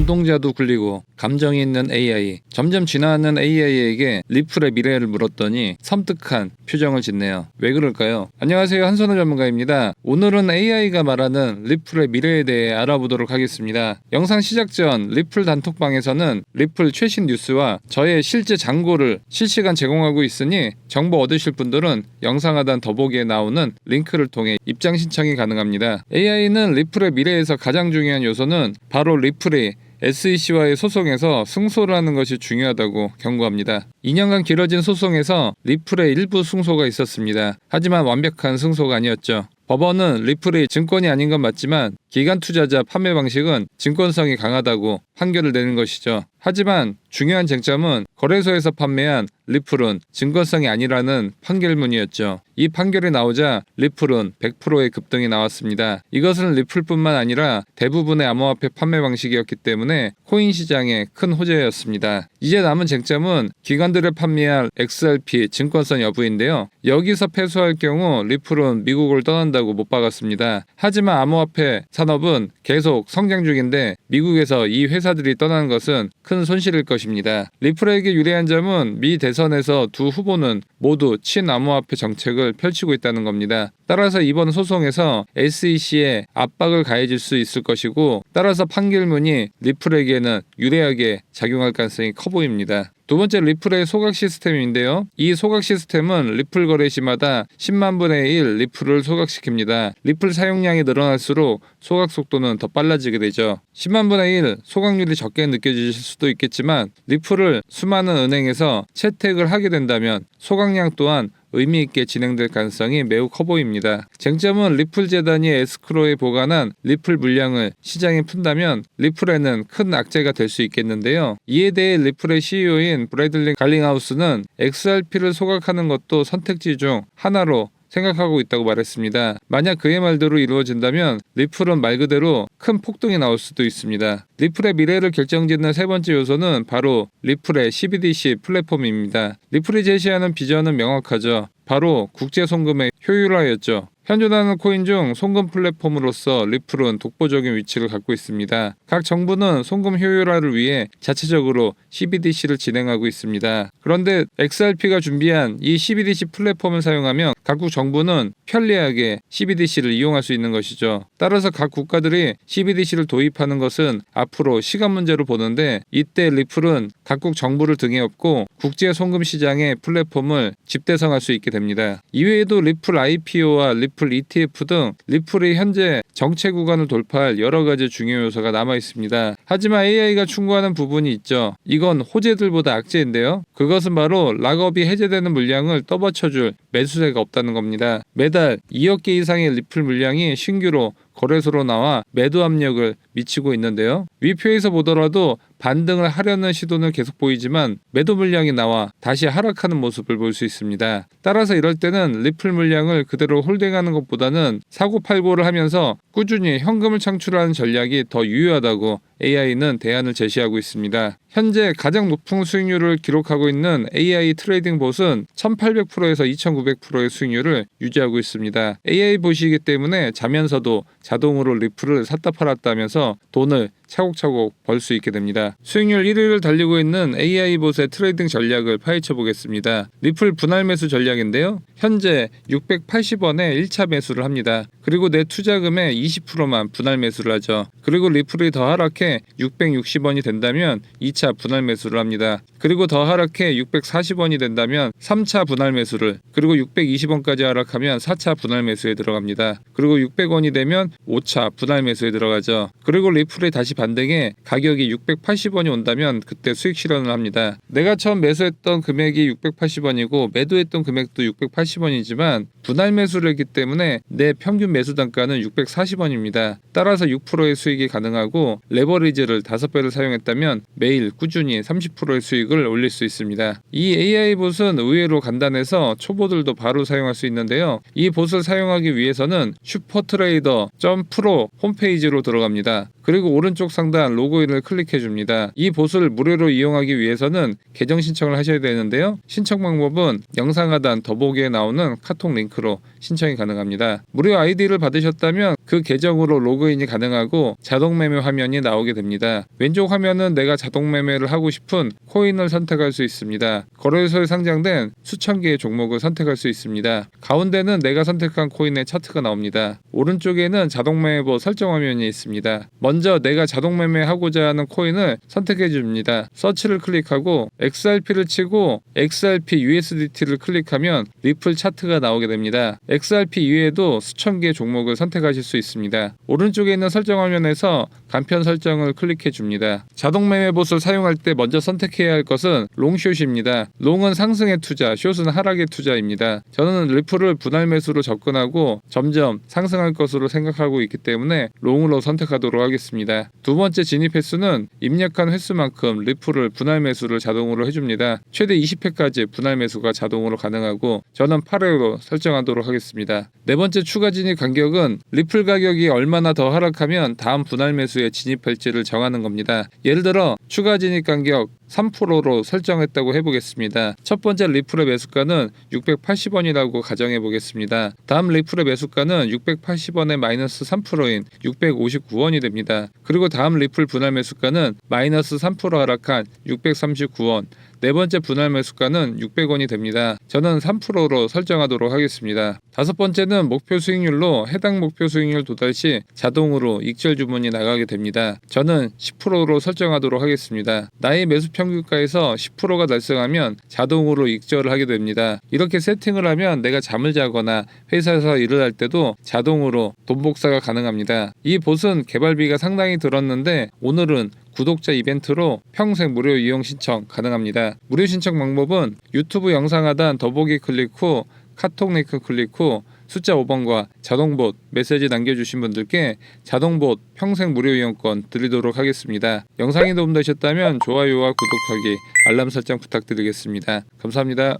눈동자도 굴리고 감정이 있는 AI. 점점 진화하는 AI에게 리플의 미래를 물었더니 섬뜩한 표정을 짓네요. 왜 그럴까요? 안녕하세요. 한선호 전문가입니다. 오늘은 AI가 말하는 리플의 미래에 대해 알아보도록 하겠습니다. 영상 시작 전 리플 단톡방에서는 리플 최신 뉴스와 저의 실제 장고를 실시간 제공하고 있으니 정보 얻으실 분들은 영상 하단 더보기에 나오는 링크를 통해 입장 신청이 가능합니다. AI는 리플의 미래에서 가장 중요한 요소는 바로 리플이 SEC와의 소송에서 승소를 하는 것이 중요하다고 경고합니다. 2년간 길어진 소송에서 리플의 일부 승소가 있었습니다. 하지만 완벽한 승소가 아니었죠. 법원은 리플이 증권이 아닌 건 맞지만 기관 투자자 판매 방식은 증권성이 강하다고 판결을 내는 것이죠. 하지만 중요한 쟁점은 거래소에서 판매한 리플은 증권성이 아니라는 판결문이었죠. 이 판결이 나오자 리플은 100%의 급등이 나왔습니다. 이것은 리플뿐만 아니라 대부분의 암호화폐 판매 방식이었기 때문에 코인 시장에 큰 호재였습니다. 이제 남은 쟁점은 기관들을 판매할 XRP 증권성 여부인데요. 여기서 패소할 경우 리플은 미국을 떠난다고 못 박았습니다. 하지만 암호화폐 산업은 계속 성장 중인데 미국에서 이 회사들이 떠나는 것은 큰 손실일 것입니다. 리플에게 유리한 점은 미 대선에서 두 후보는 모두 친암호화폐 정책을 펼치고 있다는 겁니다. 따라서 이번 소송에서 SEC에 압박을 가해질 수 있을 것이고 따라서 판결문이 리플에게는 유리하게 작용할 가능성이 커 보입니다. 두 번째 리플의 소각 시스템인데요. 이 소각 시스템은 리플 거래 시마다 10만 분의 1 리플을 소각시킵니다. 리플 사용량이 늘어날수록 소각 속도는 더 빨라지게 되죠. 10만 분의 1 소각률이 적게 느껴지실 수도 있겠지만 리플을 수많은 은행에서 채택을 하게 된다면 소각량 또한 의미 있게 진행될 가능성이 매우 커 보입니다. 쟁점은 리플 재단이 에스크로에 보관한 리플 물량을 시장에 푼다면 리플에는 큰 악재가 될 수 있겠는데요. 이에 대해 리플의 CEO인 브래들리 갈링하우스는 XRP를 소각하는 것도 선택지 중 하나로 생각하고 있다고 말했습니다. 만약 그의 말대로 이루어진다면 리플은 말 그대로 큰 폭등이 나올 수도 있습니다. 리플의 미래를 결정짓는 세 번째 요소는 바로 리플의 CBDC 플랫폼입니다. 리플이 제시하는 비전은 명확하죠. 바로 국제 송금의 효율화였죠. 현존하는 코인 중 송금 플랫폼으로서 리플은 독보적인 위치를 갖고 있습니다. 각 정부는 송금 효율화를 위해 자체적으로 CBDC를 진행하고 있습니다. 그런데 XRP가 준비한 이 CBDC 플랫폼을 사용하면 각국 정부는 편리하게 CBDC를 이용할 수 있는 것이죠. 따라서 각 국가들이 CBDC를 도입하는 것은 앞으로 시간 문제로 보는데 이때 리플은 각국 정부를 등에 업고 국제 송금 시장의 플랫폼을 집대성할 수 있게 됩니다. 이외에도 리플 IPO와 리플 ETF 등 리플이 현재 정체 구간을 돌파할 여러 가지 중요 요소가 남아 있습니다. 하지만 AI가 충고하는 부분이 있죠. 이건 호재들보다 악재인데요. 그것은 바로 락업이 해제되는 물량을 떠받쳐줄 매수세가 없다는 겁니다. 매달 2억 개 이상의 리플 물량이 신규로 거래소로 나와 매도 압력을 미치고 있는데요. 위표에서 보더라도 반등을 하려는 시도는 계속 보이지만 매도 물량이 나와 다시 하락하는 모습을 볼 수 있습니다. 따라서 이럴 때는 리플 물량을 그대로 홀딩하는 것보다는 사고팔고를 하면서 꾸준히 현금을 창출하는 전략이 더 유효하다고 AI는 대안을 제시하고 있습니다. 현재 가장 높은 수익률을 기록하고 있는 AI 트레이딩 봇은 1800%에서 2900%의 수익률을 유지하고 있습니다. AI 봇이기 때문에 자면서도 자동으로 리플을 샀다 팔았다 하면서 돈을 차곡차곡 벌 수 있게 됩니다. 수익률 1위를 달리고 있는 AI 봇의 트레이딩 전략을 파헤쳐 보겠습니다. 리플 분할 매수 전략인데요. 현재 680원에 1차 매수를 합니다. 그리고 내 투자금의 20%만 분할 매수를 하죠. 그리고 리플이 더 하락해 660원이 된다면 2차 분할 매수를 합니다. 그리고 더 하락해 640원이 된다면 3차 분할 매수를 그리고 620원까지 하락하면 4차 분할 매수에 들어갑니다. 그리고 600원이 되면 5차 분할 매수에 들어가죠. 그리고 리플이 다시 반등해 가격이 680원이 온다면 그때 수익 실현을 합니다. 내가 처음 매수했던 금액이 680원이고 매도했던 금액도 680원이지만 분할 매수를 했기 때문에 내 평균 매수 단가는 640원입니다. 따라서 6%의 수익이 가능하고 레버리지를 5배를 사용했다면 매일 꾸준히 30%의 수익을 올릴 수 있습니다. 이 AI 봇은 의외로 간단해서 초보들도 바로 사용할 수 있는데요. 이 봇을 사용하기 위해서는 슈퍼트레이더.pro 홈페이지로 들어갑니다. 그리고 오른쪽 상단 로그인을 클릭해 줍니다. 이 봇을 무료로 이용하기 위해서는 계정 신청을 하셔야 되는데요. 신청 방법은 영상 하단 더보기에 나오는 카톡 링크로 신청이 가능합니다. 무료 아이디를 받으셨다면 그 계정으로 로그인이 가능하고 자동 매매 화면이 나오게 됩니다. 왼쪽 화면은 내가 자동 매매를 하고 싶은 코인을 선택할 수 있습니다. 거래소에 상장된 수천 개의 종목을 선택할 수 있습니다. 가운데는 내가 선택한 코인의 차트가 나옵니다. 오른쪽에는 자동 매매봇 설정 화면이 있습니다. 먼저 내가 자동 매매하고자 하는 코인을 선택해 줍니다. 서치를 클릭하고 XRP를 치고 XRP USDT를 클릭하면 리플 차트가 나오게 됩니다. XRP 이외에도 수천 개의 종목을 선택하실 수 있습니다. 오른쪽에 있는 설정 화면에서 간편 설정을 클릭해 줍니다. 자동 매매봇을 사용할 때 먼저 선택해야 할 것은 롱숏입니다. 롱은 상승의 투자, 숏은 하락의 투자입니다. 저는 리플을 분할 매수로 접근하고 점점 상승할 것으로 생각하고 있기 때문에 롱으로 선택하도록 하겠습니다. 두 번째 진입 횟수는 입력한 횟수만큼 리플을 분할 매수를 자동으로 해줍니다. 최대 20회까지 분할 매수가 자동으로 가능하고 저는 8회로 설정하도록 하겠습니다. 네 번째 추가 진입 간격은 리플 가격이 얼마나 더 하락하면 다음 분할 매수에 진입할지를 정하는 겁니다. 예를 들어 추가 진입 간격 3%로 설정했다고 해보겠습니다. 첫 번째 리플의 매수가는 680원이라고 가정해 보겠습니다. 다음 리플의 매수가는 680원의 마이너스 3%인 659원이 됩니다. 그리고 다음 리플 분할 매수가는 마이너스 3% 하락한 639원. 네 번째 분할 매수가는 600원이 됩니다. 저는 3%로 설정하도록 하겠습니다. 다섯 번째는 목표 수익률로 해당 목표 수익률 도달 시 자동으로 익절 주문이 나가게 됩니다. 저는 10%로 설정하도록 하겠습니다. 나의 매수 평균가에서 10%가 달성하면 자동으로 익절을 하게 됩니다. 이렇게 세팅을 하면 내가 잠을 자거나 회사에서 일을 할 때도 자동으로 돈 복사가 가능합니다. 이 봇은 개발비가 상당히 들었는데 오늘은 구독자 이벤트로 평생 무료 이용 신청 가능합니다. 무료 신청 방법은 유튜브 영상 하단 더보기 클릭 후 카톡 링크 클릭 후 숫자 5번과 자동봇 메시지 남겨주신 분들께 자동봇 평생 무료 이용권 드리도록 하겠습니다. 영상이 도움되셨다면 좋아요와 구독하기 알람 설정 부탁드리겠습니다. 감사합니다.